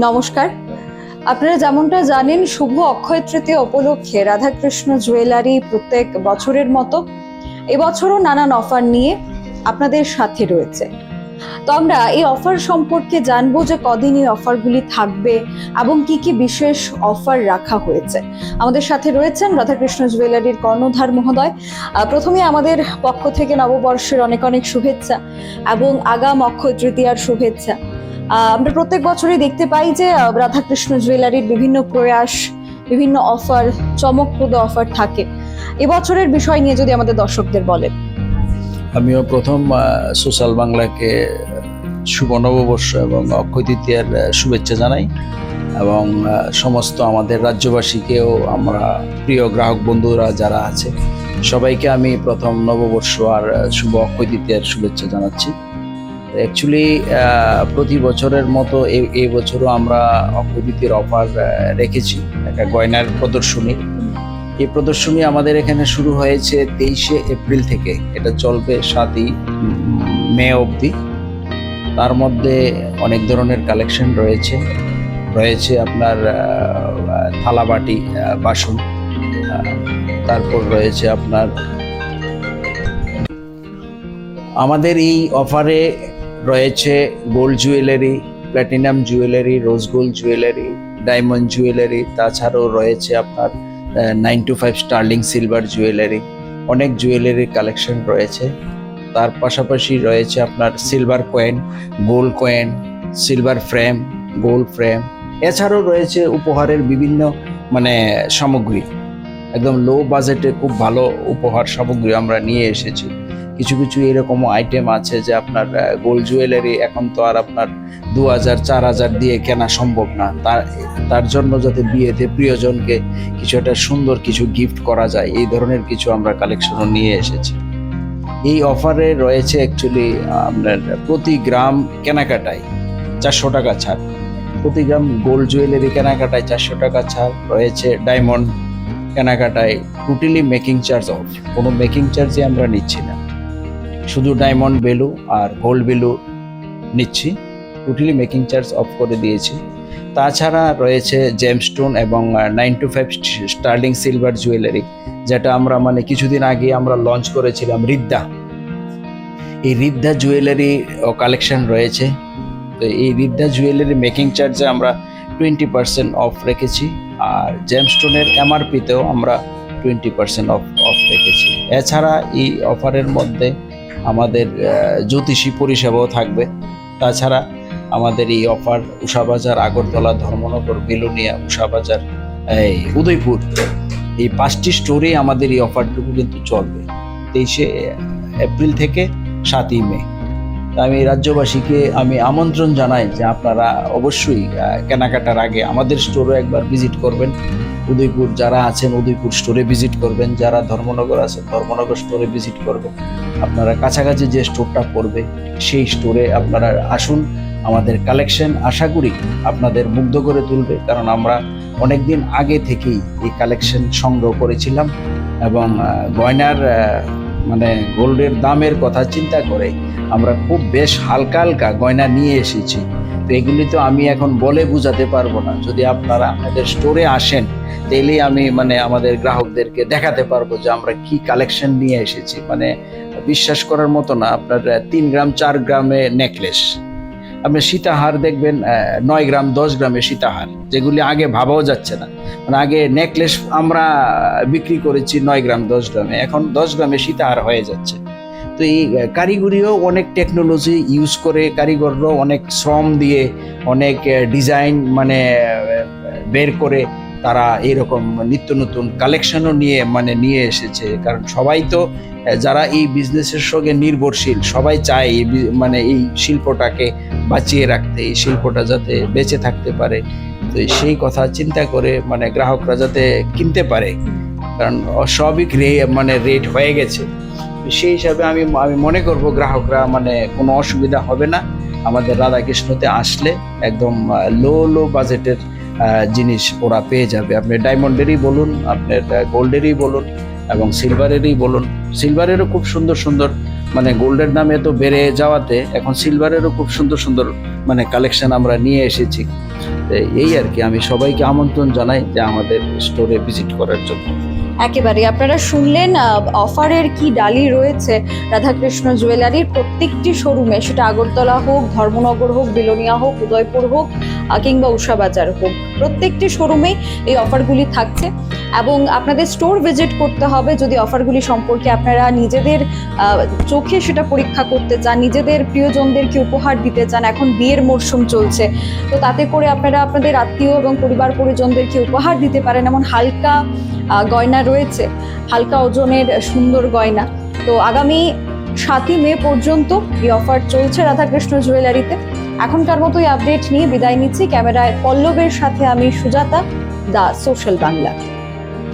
নমস্কার। আপনারা যেমনটা জানেন, শুভ অক্ষয় তৃতীয় উপলক্ষে রাধাকৃষ্ণ জুয়েলারি প্রত্যেক বছরের মতো এবছরও নানান অফার নিয়ে আপনাদের সাথে রয়েছে। তো আমরা এই অফার সম্পর্কে জানব যে কদিন এই অফারগুলি থাকবে এবং কি কি বিশেষ অফার রাখা হয়েছে। আমাদের সাথে রয়েছেন রাধাকৃষ্ণ জুয়েলারির কর্ণধার মহোদয়। প্রথমে আমাদের পক্ষ থেকে নববর্ষের অনেক অনেক শুভেচ্ছা এবং আগাম অক্ষয় তৃতীয়ার শুভেচ্ছা। আমরা প্রত্যেক বছরই দেখতে পাই যে রাধাকৃষ্ণ জুয়েলারির বিভিন্ন প্রয়াস, বিভিন্ন অফার চমকপ্রদ অফার থাকে। এবছরের বিষয় নিয়ে যদি আমাদের দর্শকদের বলেন। আমিও প্রথম সোশ্যাল বাংলাকে শুভ নববর্ষ এবং অক্ষয় তৃতীয়ার শুভেচ্ছা জানাই এবং সমস্ত আমাদের রাজ্যবাসীকেও আমরা প্রিয় গ্রাহক বন্ধুরা যারা আছে, সবাইকে আমি প্রথম নববর্ষ আর শুভ অক্ষয় তৃতীয়ার শুভেচ্ছা জানাচ্ছি। অ্যাকচুয়ালি প্রতি বছরের মতো এই বছরও আমরা অক্ষয় অফার রেখেছি, একটা গয়নার প্রদর্শনী। এই প্রদর্শনী আমাদের এখানে শুরু হয়েছে তেইশে এপ্রিল থেকে। এটা চলবে সাতই মে অবধি। তার মধ্যে অনেক ধরনের কালেকশন রয়েছে। রয়েছে আপনার থালাবাটি বাসন। তারপর রয়েছে আপনার, আমাদের এই অফারে রয়েছে gold jewellery platinum jewellery rose gold jewellery diamond jewellery তাছাড়াও রয়েছে আপনার nine two five sterling silver jewellery অনেক জুয়েলারির কালেকশন রয়েছে। তার পাশাপাশি রয়েছে আপনার silver coin gold coin silver frame gold frame এছাড়াও রয়েছে উপহারের বিভিন্ন মানে সামগ্রী। একদম লো বাজেটে খুব ভালো উপহার সামগ্রী আমরা নিয়ে এসেছি। কিছু কিছু এরকম আইটেম আছে যে আপনার গোল্ড জুয়েলারি এখন তো আর আপনার দু হাজার চার হাজার দিয়ে কেনা সম্ভব না। তার তার জন্য যাতে বিয়েতে প্রিয়জনকে কিছু একটা সুন্দর কিছু গিফট করা যায়, এই ধরনের কিছু আমরা কালেকশনও নিয়ে এসেছি। এই অফারে রয়েছে অ্যাকচুয়ালি আপনার প্রতি গ্রাম কেনাকাটায় চারশো টাকা ছাড়। প্রতি গ্রাম গোল্ড জুয়েলারি কেনাকাটায় চারশো টাকা ছাড়। রয়েছে ডায়মন্ড কেনাকাটায় টোটালি মেকিং চার্জ অফ কোনো মেকিং চার্জই আমরা নিচ্ছি না। শুধু ডায়মন্ড বেলু আর গোল্ড বেলু নিচ্ছি। টোটালি মেকিং চার্জ অফ করে দিয়েছি। তাছাড়া রয়েছে জেমস্টোন এবং nine two five sterling silver jewellery যেটা আমরা মানে কিছুদিন আগে আমরা লঞ্চ করেছিলাম রিদ্দা। এই রিদ্দা জুয়েলারি কালেকশন রয়েছে। তো এই রিদ্দা জুয়েলারি মেকিং চার্জে আমরা টোয়েন্টি পার্সেন্ট অফ রেখেছি। আর জেমস্টোনের এমআরপিতেও আমরা টোয়েন্টি পার্সেন্ট অফ অফ রেখেছি। এছাড়া এই অফারের মধ্যে আমাদের জ্যোতিষী পরিষেবাও থাকবে। তাছাড়া আমাদের এই অফার উষাবাজার আগরতলা, ধর্মনগর, বিলোনিয়া উষাবাজার এই উদয়পুর, এই পাঁচটি স্টোরে আমাদের এই অফারটুকু কিন্তু চলবে। তেইশে এপ্রিল থেকে সাতই মে। আমি রাজ্যবাসীকে আমি আমন্ত্রণ জানাই যে আপনারা অবশ্যই কেনাকাটার আগে আমাদের স্টোরে একবার ভিজিট করবেন। উদয়পুর যারা আছেন, উদয়পুর স্টোরে ভিজিট করবেন। যারা ধর্মনগর আছেন, ধর্মনগর স্টোরে ভিজিট করবেন। আপনারা কাছাকাছি যে স্টোরটা পড়বে, সেই স্টোরে আপনারা আসুন। আমাদের কালেকশন আশা করি আপনাদের মুগ্ধ করে তুলবে, কারণ আমরা অনেক দিন আগে থেকেই এই কালেকশন সংগ্রহ করেছিলাম এবং গয়নার মানে গোল্ডের দামের কথা চিন্তা করে আমরা খুব বেশ হালকা হালকা গয়না নিয়ে এসেছি। তো এগুলি তো আমি এখন বলে বুঝাতে পারব না। যদি আপনারা আপনাদের স্টোরে আসেন তাহলেই আমি মানে আমাদের গ্রাহকদেরকে দেখাতে পারব যে আমরা কি কালেকশন নিয়ে এসেছি। মানে বিশ্বাস করার মতো না, আপনার তিন গ্রাম, চার গ্রামে নেকলেস আপনি সীতাহার দেখবেন নয় গ্রাম, দশ গ্রামে সীতাহার, যেগুলি আগে ভাবাও যাচ্ছে না। মানে আগে নেকলেস আমরা বিক্রি করেছি নয় গ্রাম, দশ গ্রামে, এখন দশ গ্রামে সীতাহার হয়ে যাচ্ছে। তো এই কারিগরিও অনেক টেকনোলজি ইউজ করে, কারিগররাও অনেক শ্রম দিয়ে, অনেক ডিজাইন মানে বের করে তারা এরকম নিত্য নতুন কালেকশনও নিয়ে মানে নিয়ে এসেছে। কারণ সবাই তো যারা এই বিজনেসের সঙ্গে নির্ভরশীল, সবাই চায় এই মানে এই শিল্পটাকে বাঁচিয়ে রাখতে, এই শিল্পটা যাতে বেঁচে থাকতে পারে। তো সেই কথা চিন্তা করে মানে গ্রাহকরা যাতে কিনতে পারে। কারণ অস্বাভাবিক রে মানে রেট হয়ে গেছে। সেই হিসাবে আমি আমি মনে করব গ্রাহকরা মানে কোনো অসুবিধা হবে না। আমাদের রাধাকৃষ্ণতে আসলে একদম লো লো বাজেটের জিনিস ওরা পেয়ে যাবে। আপনি ডায়মন্ডেরই বলুন আপনার গোল্ডেরই বলুন এবং সিলভারেরই বলুন। সিলভারেরও খুব সুন্দর সুন্দর মানে গোল্ডের নামে তো বেড়ে যাওয়াতে এখন সিলভারেরও খুব সুন্দর সুন্দর মানে কালেকশন আমরা নিয়ে এসেছি। এই আর কি, আমি সবাইকে আমন্ত্রণ জানাই যে আমাদের স্টোরে ভিজিট করার জন্য। একেবারে আপনারা শুনলেন অফারের কি ডালি রয়েছে? রাধাকৃষ্ণ জুয়েলারির প্রত্যেকটি শোরুমে সেটা আগরতলা হোক ধর্মনগর হোক বিলোনিয়া হোক উদয়পুর হোক কিংবা উষাবাজার হোক প্রত্যেকটি শোরুমেই এই অফারগুলি থাকছে। এবং আপনাদের স্টোর ভিজিট করতে হবে যদি অফারগুলি সম্পর্কে আপনারা নিজেদের চোখে সেটা পরীক্ষা করতে চান নিজেদের প্রিয়জনদেরকে উপহার দিতে চান এখন বিয়ের মরশুম চলছে তো তাতে করে আপনারা আপনাদের আত্মীয় এবং পরিবার পরিজনদেরকে উপহার দিতে পারেন। এমন হালকা আহ, গয়না রয়েছে, হালকা ওজনের সুন্দর গয়না। তো আগামী সাতই মে পর্যন্ত এই অফার চলছে রাধাকৃষ্ণ জুয়েলারিতে। এখনকার মতো এই আপডেট নিয়ে বিদায় নিচ্ছি। ক্যামেরায় পল্লবের সাথে আমি সুজাতা, দা সোশ্যাল বাংলা।